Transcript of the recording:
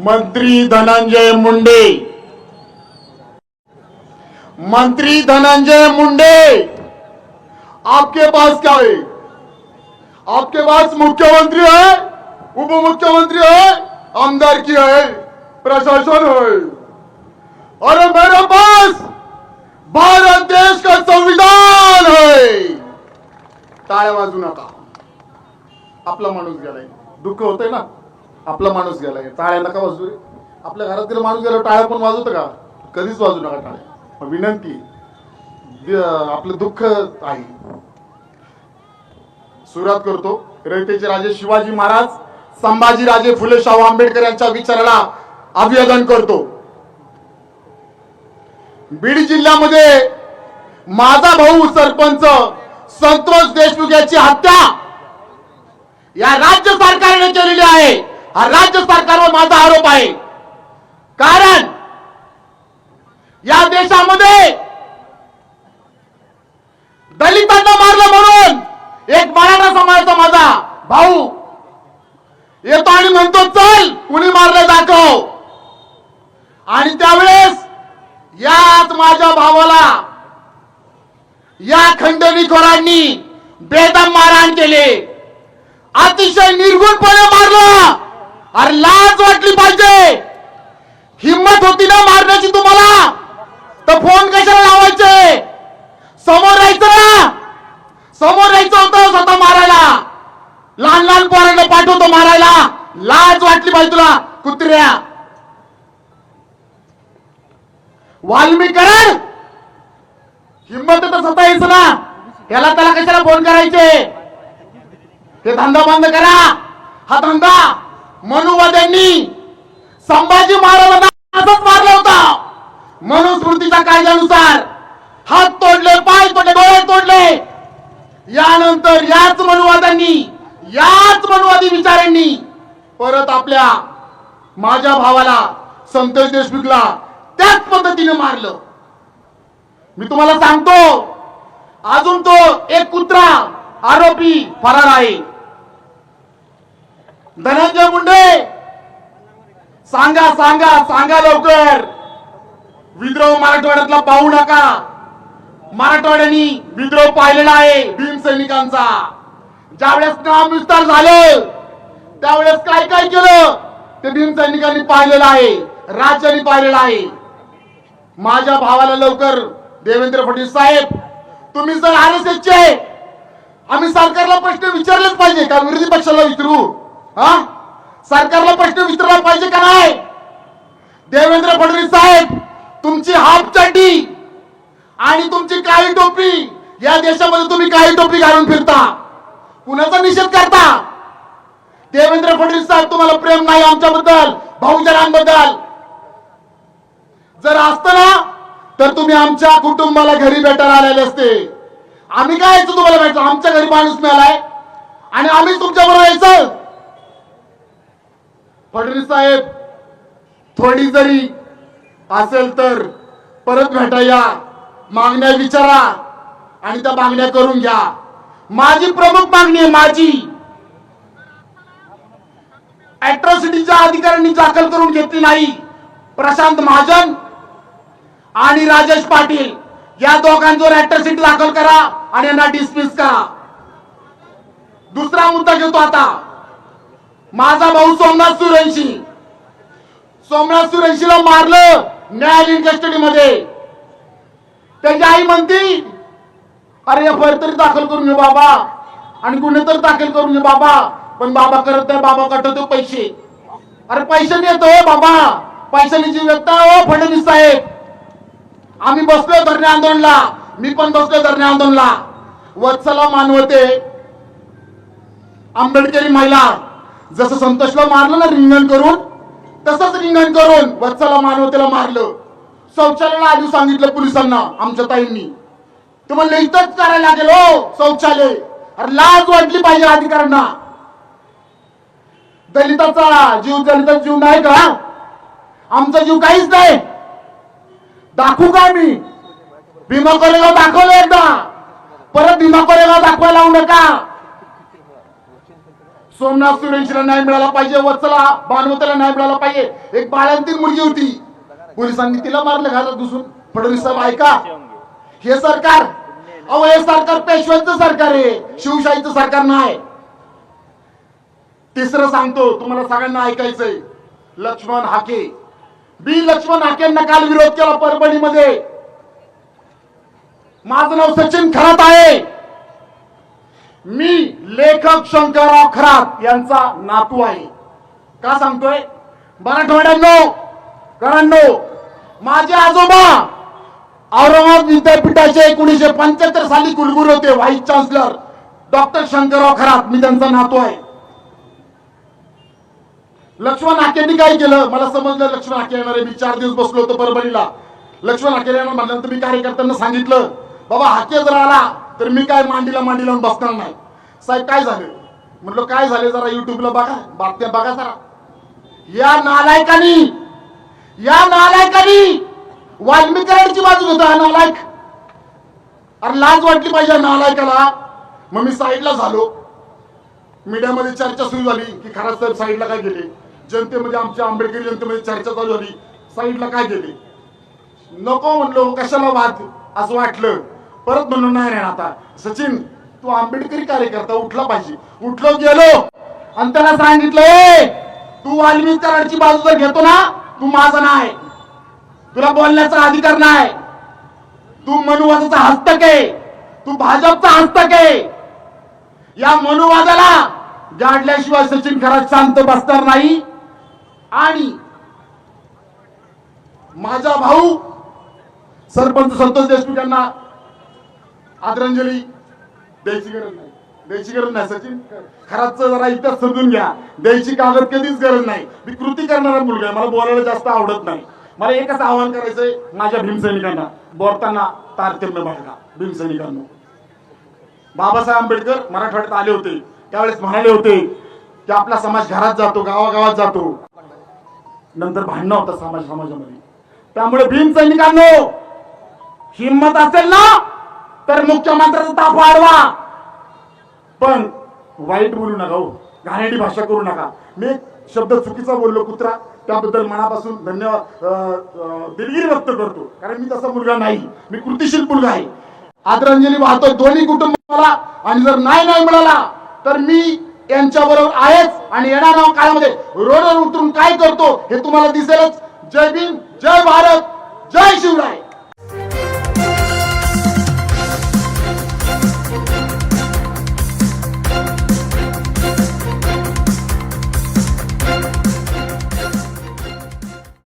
मंत्री धनंजय मुंडे. मंत्री धनंजय मुंडे. आपके पास क्या है? आपके पास मुख्यमंत्री है? उप मुख्यमंत्री है? आमदार की है? प्रशासन है? और मेरे पास भारत देश का संविधान है। टाळ्या वाजू नका. आपला माणूस गेलाय. दुःख होतंय ना? आपला माणूस गेलाय टाळ्या नका वाजू रे. आपल्या घरातील माणूस गेला टाळ्या पण वाजवतं का? कधीच वाजू नका टाळ्या. विनंती आपलं दुःख आहे. सुरुवात करतो. रयतेचे राजे शिवाजी महाराज संभाजी राजे फुले शाहू आंबेडकर यांच्या विचाराला अभिवादन करतो. बीड जिल्ह्यामध्ये माझा भाऊ सरपंच संतोष देशमुख याची हत्या या राज्य सरकारने केलेली आहे. हा राज्य सरकारवर माझा आरोप आहे. कारण या देशामध्ये दलितांना मारलं म्हणून एक मराठा समाजाचा माझा भाऊ येतो आणि म्हणतो चल कुणी मारलं दाखव. आणि त्यावेळेस याच माझ्या भावाला या खंडणीखोरांनी बेदम मारहाण केले. अतिशय निर्गुणपणे मारलं. अरे लाज वाटली पाहिजे. हिम्मत होती ना मारण्याची तुम्हाला? तर फोन कशाला लावायचे? समोर यायचं ना. समोर यायचं होतं स्वतः मारायला. लहान लहान पोरांना पाठवतो मारायला. लाज वाटली पाहिजे तुला कुत्र्या. वाल्मीकरण हिंमत तर स्वतः यायचं ना याला त्याला कशाला फोन करायचे? हे धंदा बंद करा. हा धंदा मनुवाद्यांनी संभाजी महाराजांना असंच मारलं मनुस्मृतीच्या कायद्यानुसार हात तोडले पाय तोडले डोळे तोडले. यानंतर याच मनुवाद्यांनी याच मनुवादी विचारांनी परत आपल्या माझ्या भावाला संतोष देशमुखला त्याच पद्धतीने मारलं. मी तुम्हाला सांगतो अजून तो एक कुत्रा आरोपी फरार आहे. धनंजय मुंडे! सांगा सांगा सांगा लवकर. विद्रोह मराठवाड्यातला पाहू नका. मराठवाड्यानी विद्रोह पाहिलेला आहे भीम सैनिकांचा. ज्यावेळेस नाम विस्तार झाले त्यावेळेस काय काय केलं? ते भीम सैनिकांनी पाहिलेलं आहे राज्यांनी पाहिलेलं आहे. माझ्या भावाला लवकर देवेंद्र फडणवीस साहेब तुम्ही जर आर एस चे आम्ही सरकारला प्रश्न विचारलेच पाहिजे का विरोधी पक्षाला विचारू. हा? सरकारला प्रश्न विचारला पाहिजे का नाही? देवेंद्र फडणवीस साहेब तुमची हाफ चड्डी आणि तुमची काळी टोपी या देशामध्ये तुम्ही काळी टोपी घालून फिरता. कुणाचा निषेध करता? देवेंद्र फडणवीस साहेब तुम्हाला प्रेम नाही आमच्याबद्दल बहुजनांबद्दल जर असतं ना तर तुम्ही आमच्या कुटुंबाला घरी भेटायला आलेले असते. आम्ही काय यायचं तुम्हाला भेटलं आमच्या घरी माणूस मिळालाय आणि आम्ही तुमच्या बरोबर यायचं. फडणवीस साहेब थोडी जरी असेल तर परत भेटाया मागण्या विचारा आणि त्या मागण्या करून घ्या. माझी प्रमुख मागणी आहे माझी. अॅट्रॉसिटीच्या अधिकाऱ्यांनी दाखल करून घेतली नाही. प्रशांत महाजन आणि राजेश पाटील या दोघांवर अॅट्रॉसिटी दाखल करा आणि यांना डिसमिस करा. दुसरा मुद्दा घेतो आता. माझा भाऊ सोमनाथ सुरंशी. सोमनाथ सुरंशीला मारलं न्यायालयीन कस्टडीमध्ये. त्याची आई म्हणती अरे एफ तरी दाखल करून बाबा. आणि गुन्हे तर दाखल करून घे बाबा. पण बाबा करत नाही बाबा कटवतो पैसे. अरे पैसे येतो हो बाबा. पैशाने जीव व्यक्त हो फडणवीस साहेब. आम्ही बसलोय धरणे आंदोलनला. मी पण बसलोय धरणे आंदोलनला. वत्सला मानवते. आंबेडकरी महिला जसं संतोषला मारलं ना रिंगण करून तसंच रिंगण करून वत्सला मानवतेला मारलं. शौचालयाला आधी सांगितलं पोलिसांना आमच्या ताईंनी. तुम्हाला इथंच करायला लागेल हो शौचालय. अरे लाज वाटली पाहिजे अधिकाऱ्यांना. दलिताचा जीव दलिताचा जीव नाही का? आमचा जीव काहीच नाही. दाखवू का मी भीमा कोरेगाव दाखवलं एकदा. परत भीमा कोरेगाव दाखवायला लावू नका. सोमनाथ सुरेशला नाही मिळाला पाहिजे वत्सला भानुमतीला नाही मिळाला पाहिजे. एक बाळांतील मुलगी होती. पोलिसांनी तिला मारलं घालत घुसून. फडणवीस साहेब ऐका. हे सरकार अहो हे सरकार पेशव्यांचं सरकार आहे. शिवशाहीचं सरकार नाही. तिसरं सांगतो तुम्हाला सगळ्यांना ऐकायचंय. लक्ष्मण हाके. बी. लक्ष्मण हाकेंना काल विरोध केला परभणीमध्ये. माझं नाव सचिन खरात आहे. मी लेखक शंकरराव खरात यांचा नातू आहे. का सांगतोय? मराठवाड्यांनो करांनो माझे आजोबा औरंगाबाद विद्यापीठाचे एकोणीशे पंच्याहत्तर साली कुलगुरू होते vice chancellor. Doctor Shankarrao Kharat मी त्यांचा नातू आहे. लक्ष्मण आकेंनी काय केलं? मला समजलं लक्ष्मण आके येणार मी चार दिवस बसलो होतो परभणीला. लक्ष्मण आके येणार म्हणल्यानंतर मी कार्यकर्त्यांना सांगितलं बाबा हाके जर आला तर मी काय मांडीला मांडी लावून बसणार नाही. साहेब काय झालं? म्हटलं काय झालं जरा युट्यूबला बघा बातम्या बघा जरा. या नालायकानी या नालायकानी वाल्मिकरांची बाजू घेतो हा नालायक. अरे लाज वाटली पाहिजे नालायकाला. मग मी साईडला झालो. मीडियामध्ये चर्चा सुरू झाली की खरा साहेब साईडला काय गेले? जनतेमध्ये आमच्या आंबेडकरी जनतेमध्ये चर्चा चालू झाली. साईडला काय गेले? नको म्हणलो कशाला वाद? असं वाटलं. परत म्हणून नाही रे आता. सचिन तू आंबेडकरी कार्यकर्ता उठला पाहिजे. उठलो गेलो. आणि त्याला सांगितलं तू वाल्मिकी कराडची बाजू जर घेतो ना तू माझा नाही. तुला बोलण्याचा अधिकार नाही. तू मनुवादाचा हस्तक आहे. तू भाजपचा हस्तक आहे. या मनुवादाला गाडल्याशिवाय सचिन खरात शांत बसणार नाही. आणि माझा भाऊ सरपंच संतोष देशमुख यांना आदरांजली. द्यायची गरज नाही. द्यायची गरज नाही सचिन. खराच जरा इतिहास समजून घ्या. द्यायची कागद कधीच गरज नाही. मी कृती करणारा मुलगा आहे. मला बोलायला जास्त आवडत नाही. मला एकच आवाहन करायचंय माझ्या भीमसैनिकांना. बोलताना तारतम्य बाळगा भीमसैनिकांना. बाबासाहेब आंबेडकर मराठवाड्यात आले होते. त्यावेळेस म्हणाले होते की आपला समाज घरात जातो गावागावात जातो. नंतर भांडणं होतं समाज समाजामध्ये. त्यामुळे भीमसैनिकांनो हिंमत असेल ना? तर मुख्यमंत्र्याचा ताप वाढवा. पण वाईट बोलू नका हो. घाणेरडी भाषा करू नका. मी शब्द चुकीचा बोललो कुत्रा. त्याबद्दल मनापासून धन्यवाद दिलगिरी व्यक्त करतो. कारण मी तसा मुलगा नाही. मी कृतिशील मुलगा आहे. आदरांजली वाहतोय. दोन्ही कुटुंबाला आणि जर नाही नाही मिळाला तर मी यांच्या बरोबर आहेच आणि येणार काळामध्ये. रोडवर उतरून काय करतो हे तुम्हाला दिसेलच. जय भीम जय भारत जय शिवराय.